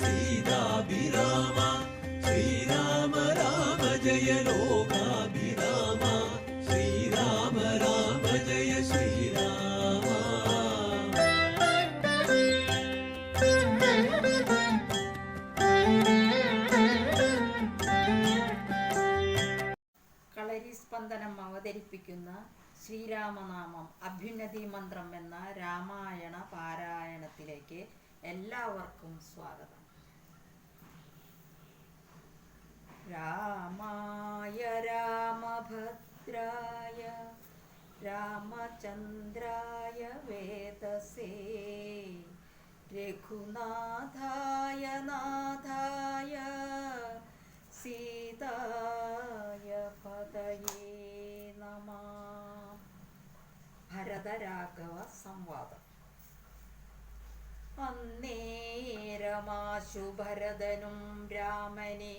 സീതാഭിരാമ ശ്രീരാമ രാമ ജയ ലോകാഭിരാമ ശ്രീരാമ രാമ ജയ ശ്രീരാമ. കളരി സ്പന്ദനം അവതരിപ്പിക്കുന്ന ശ്രീരാമനാമം അഭ്യുന്നതി മന്ത്രം എന്ന രാമായണ പാരായണത്തിലേക്ക് എല്ലാവർക്കും സ്വാഗതം. രാമായ രാമഭദ്രായ രാമചന്ദ്രായ വേദസേ രഘുനാഥായ നാഥായ സീതായ പതയേ നമ. ഭരതരാഘവ സംവാദം. അന്നേരമാശു ഭരതനും രാമനെ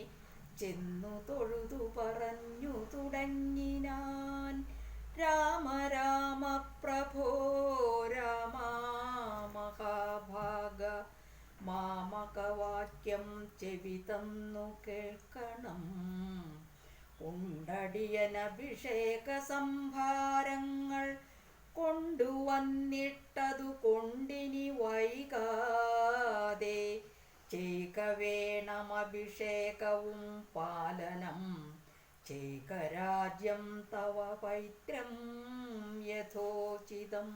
ചെന്നു തൊഴുതു പറഞ്ഞു തുടങ്ങിനാൻ രാമ രാമ പ്രഭോ രാമ മഹാഭാഗ മാമകവാക്യം ചെവി തന്നു കേൾക്കണം. ഉണ്ടടിയനഭിഷേക സംഭാരങ്ങൾ കൊണ്ടുവന്നിട്ടതു കൊണ്ടിനി വൈകാതെ ചെയ്ക വേണം അഭിഷേകവും പാലനം ചെയ്ക രാജ്യം തവ പൈത്രം യഥോചിതം.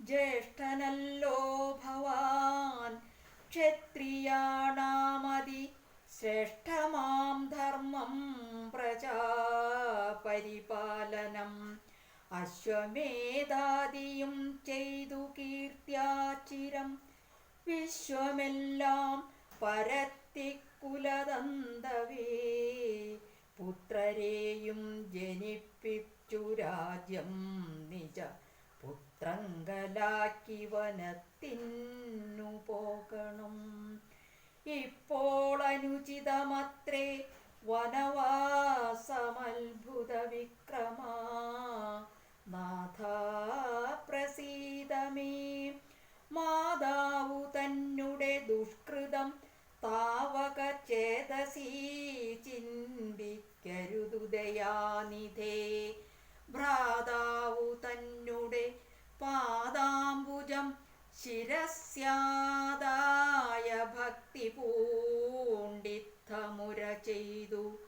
ജ്യേഷ്ഠനല്ലോ ഭവാൻ ക്ഷത്രിയാണാമതി ശ്രേഷ്ഠമാം ധർമ്മം പ്രജാപരിപാലനം. അശ്വമേധാദിയും ചെയ്തു കീർത്തിയാചിരം വിശ്വമെല്ലാം പരത്തിക്കുലതന്തവേ. പുത്രരെയും ജനിപ്പിച്ചു രാജ്യം നിജ പുത്രങ്കലാക്കി വനത്തിന്നു പോകണം ഇപ്പോൾ അനുചിതമത്രേ വനവാസമത്ഭുത വിക്രമ ശിരസ്യാദായ ഭക്തി പൂണ്ടിത്തമുര ചെയ്തു.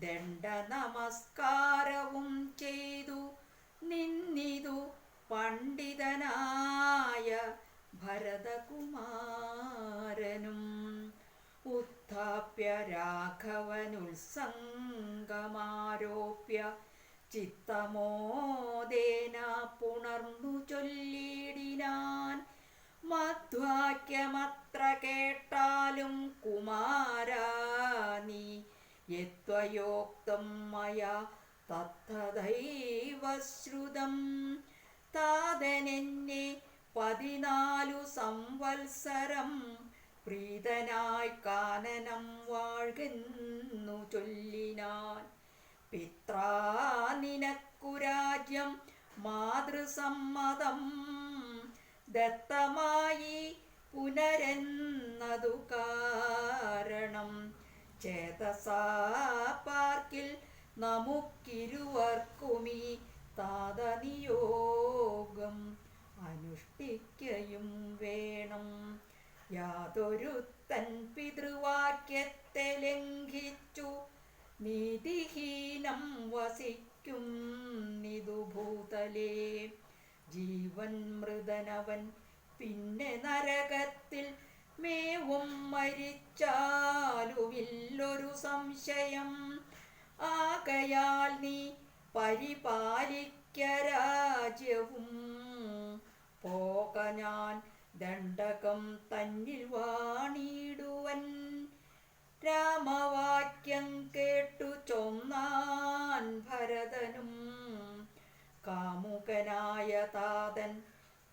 ദണ്ഡ നമസ്കാരവും ചെയ്തു. നിന്നിതു പണ്ഡിതനായ ഭരതകുമാരനും ഉത്ഥാപ്യ രാഘവനുത്സംഗമാരോപ്യ ചിത്തമോദേന പുണർന്നു ചൊല്ലിടിനാൻ മധ്വാക്യമത്ര കേട്ടാലും കുമാരാനി യത്വയോക്തം മയാ തത്തദൈവ ശ്രുതം താതനെന്നെ പതിനാലു സംവത്സരം പ്രീതനായി കാനനം വാഴുന്നു ചൊല്ലിനാൻ. പിത്രാ നിനക്കു രാജ്യം മാതൃസമ്മതം ദത്തമായി പുനരെന്നതു കാരണം. ചേതസാ പാർക്കിൽ നമുക്കിരുവർക്കുമീ താതനിയോഗം അനുഷ്ഠിക്കയും വേണം. യാതൊരുത്തൻ പിതൃവാക്യത്തെ ലംഘിച്ചു നീതിഹീനം വസിക്കും നിതു ഭൂതലേ ജീവൻ മൃതനവൻ പിന്നെ നരകത്തിൽ മേവും മരിച്ചാലുവില്ലൊരു സംശയം. ആകയാൽ നീ പരിപാലിക്ക രാജ്യവും. പോക ഞാൻ ദണ്ഡകം തന്നിൽ വാണിടുവൻ. രാമവാക്യം കേട്ടു ചൊന്നാൻ ഭരതനും. കാമുകനായ താതൻ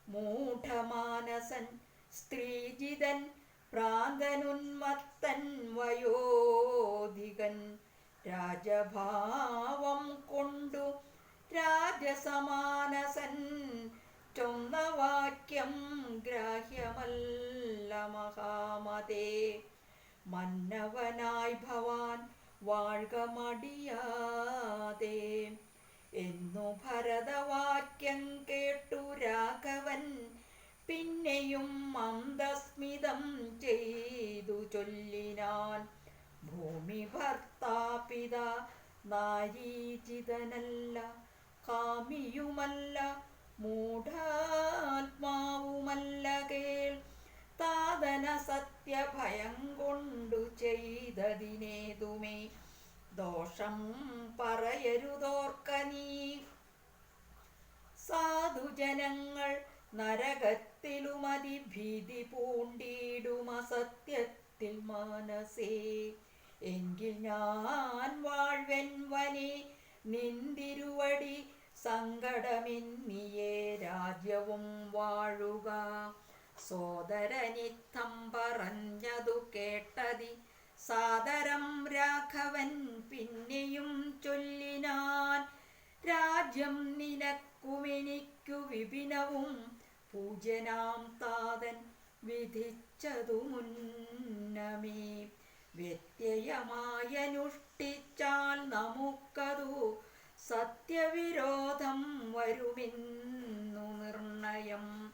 മൂഢമാനസൻ സ്ത്രീജിതൻ പ്രാന്തനുന്മത്തൻ വയോധികൻ. രാജഭാവം കൊണ്ടു രാജസമാനസൻ ചൊന്ന വാക്യം ഗ്രാഹ്യമല്ല മഹാമതേ. മന്നവനായി ഭവാൻ വാഴ്ക മടിയാതെ എന്നു ഭരതവാക്യം കേട്ടു രാഘവൻ. പിന്നെയും മന്ദസ്മിതം ചെയ്തു ചൊല്ലിനാൻ. ഭൂമി ഭർത്താപിത നാരീചിതനല്ല കാമിയുമല്ല മൂഢാത്മാവുമല്ല കേൾ. താതന സത്യഭയം കൊണ്ടു ചെയ്തതിനേതുമേ ദോഷം പറയരുതോർക്ക നീ സാധുജനങ്ങൾ നരകത്തിലുമതി ഭീതി പൂണ്ടിടുമസത്യത്തിൽ മനസേ. എങ്കിൽ ഞാൻ വാഴ്വൻ വനെ നിന്തിരുവടി സങ്കടമെന്നിയേ രാജ്യവും വാഴുക. സോദരനിത്തം പറഞ്ഞതു കേട്ടതി സാദരം രാഘവൻ പിന്നെയും ചൊല്ലിനാൻ. രാജ്യം നിനക്കുമെനിക്കു വിപിനവും പൂജനാം താതൻ വിധിച്ചതു മുന്നമേ. വ്യത്യയമായനുഷ്ഠിച്ചാൽ നമുക്കതു സത്യവിരോധം വരുമെന്നു നിർണയം.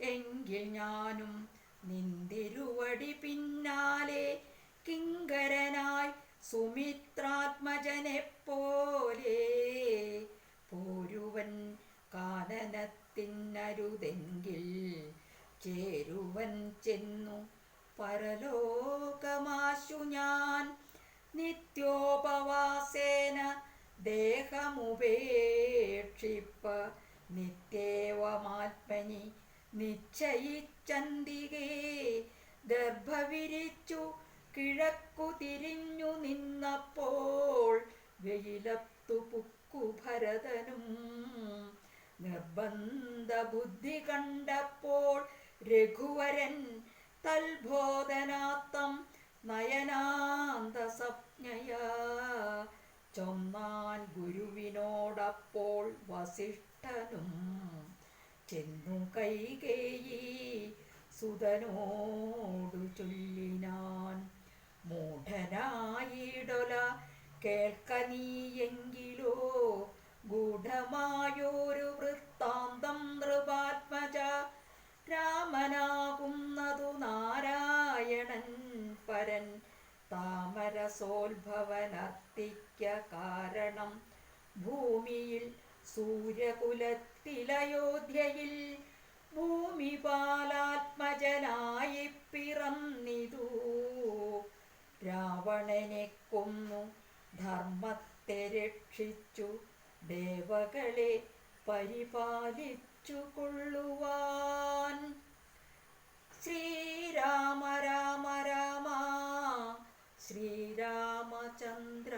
എങ്കിൽ ഞാനും നിന്തിരുവടി പിന്നാലെ കിങ്കരനായി സുമിത്രാത്മജനെ പോലെ പോരുവൻ കാനനത്തിനരുതെങ്കിൽ ചേരുവൻ ചെന്നു പരലോകമാശു ഞാൻ നിത്യോപവാസേന ദേഹമുപേക്ഷിപ്പ നിത്യേവമാത്മനി നിശ്ചയിച്ചന്തികേ ഗർഭവിരിച്ചു കിഴക്കു തിരിഞ്ഞു നിന്നപ്പോൾ വെയിലത്തു പുക്കു ഭരതനും നിർബന്ധ ബുദ്ധി കണ്ടപ്പോൾ രഘുവരൻ തൽബോധനാത്തം നയനാന്ത സ്വപ്നയാ ചൊന്നാൻ ഗുരുവിനോടപ്പോൾ വസിഷ്ഠനും ചെന്നു കൈകേയി സുതനോടു ചൊല്ലിനാൻ മൂഢനായിടൊല കേൾക്ക നീയെങ്കിലോ. ഗൂഢമായൊരു വൃത്താന്തം നൃപാത്മജ രാമനാകുന്നതു നാരായണൻ പരൻ. താമരസോത്ഭവനർത്തിക്ക കാരണം ഭൂമിയിൽ സൂര്യകുലത്തിലയോധ്യയിൽ ഭൂമിപാലാത്മജനായി പിറന്നിതു. രാവണനെ കൊന്നു. ധർമ്മത്തെ രക്ഷിച്ചു. ദേവകളെ പരിപാലിച്ചു കൊള്ളുവാൻ ശ്രീരാമ രാമ രാമ. ശ്രീരാമചന്ദ്ര